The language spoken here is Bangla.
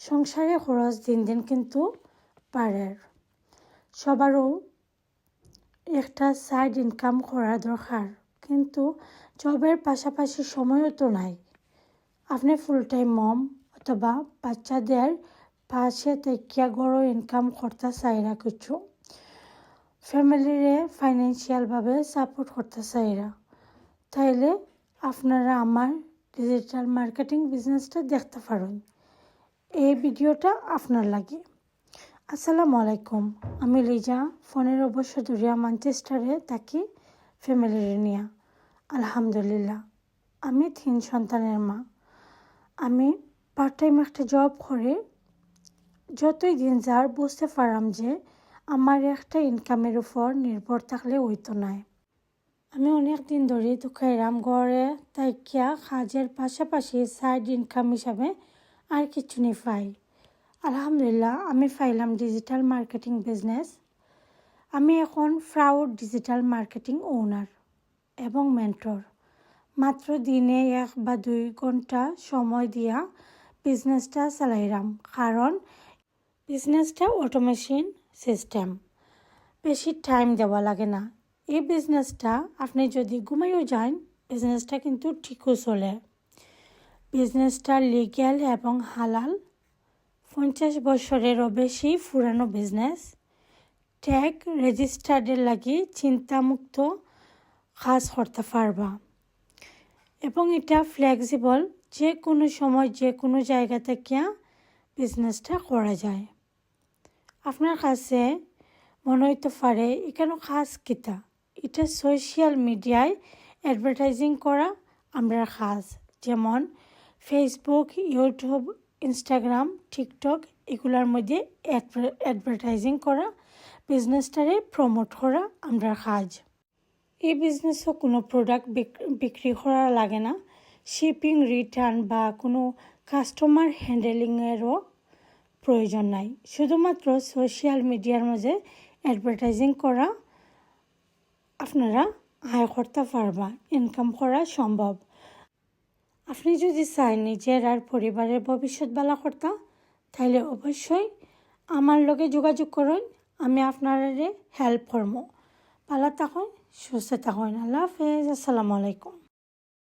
সংসারে খরচ দিন দিন কিন্তু বাড়ে সবারও একটা সাইড ইনকাম করা দরকার কিন্তু জবের পাশাপাশি সময়ও তো নাই। আপনি ফুল টাইম মম অথবা বাচ্চাদের পাশে তেকিয়া গড়ো ইনকাম করতে চাইরা কিছু ফ্যামিলিরে ফাইন্যান্সিয়ালভাবে সাপোর্ট করতে চাইরা তাইলে আপনারা আমার ডিজিটাল মার্কেটিং বিজনেসটা দেখতে পারেন এই ভিডিওটা আপনার লাগে। আসসালামু আলাইকুম, আমি লিজা ফোনের অবশ্য দূরিয়া ম্যানচেস্টারে থাকি ফ্যামিলির নিয়া। আলহামদুলিল্লাহ, আমি তিন সন্তানের মা। আমি পার্ট টাইম একটা জব করে, যতই দিন যার বুঝতে পারলাম যে আমার একটা ইনকামের উপর নির্ভর থাকলে হইতো নাই। আমি অনেক দিন ধরে দুখাইরাম ঘরে তাইকিয়া কাজের পাশাপাশি সাইড ইনকাম হিসাবে আর কিছু নেই পাই আলহামদুলিল্লাহ, আমি পাইলাম ডিজিটাল মার্কেটিং বিজনেস আমি এখন ফ্রাউড ডিজিটাল মার্কেটিং ওনার এবং মেন্টর মাত্র দিনে এক বা দুই ঘণ্টা সময় দিয়া বিজনেসটা চালাইলাম কারণ বিজনেসটা অটোমেশন সিস্টেম বেশি টাইম দেওয়া লাগে না। এই বিজনেসটা আপনি যদি ঘুমাইও যান বিজনেসটা কিন্তু ঠিকও চলে। বিজনেসটা লিগ্যাল এবং হালাল। পঞ্চাশ বছরেরও বেশি পুরানো বিজনেস। ট্যাগ রেজিস্টার্ডের লাগি চিন্তামুক্ত কাজ করতে পারবা। এবং এটা ফ্লেক্সিবল যে কোনো সময় যে কোনো জায়গা থেকে বিজনেসটা করা যায়। আপনার কাছে মনে হইতে পারে, এখানে কাজ কিতা? এটা সোশ্যাল মিডিয়ায় অ্যাডভার্টাইজিং করা, আমরা কাজ। যেমন ফেসবুক ইউটিউব ইনস্টাগ্রাম টিকটক এগুলোর মধ্যে অ্যাডভার্টাইজিং করা বিজনেসটারে প্রমোট করা আমরা কাজ। এই বিজনেসও কোনো প্রোডাক্ট বিক্রি করা লাগে না। শিপিং রিটার্ন বা কোনো কাস্টমার হ্যান্ডেলিংয়েরও প্রয়োজন নাই। শুধুমাত্র সোশ্যাল মিডিয়ার মাঝে অ্যাডভার্টাইজিং করা আপনারা আয় করতে পারবা ইনকাম করা সম্ভব। আপনি যদি চান নিজের আর পরিবারের ভবিষ্যৎ বেলা কর্তা তাহলে অবশ্যই আমার লগে যোগাযোগ করুন, আমি আপনারে হেল্প করব ভালো থাকুন, সুস্থ থাকুন। আল্লাহ হাফেজ। আসসালামু আলাইকুম।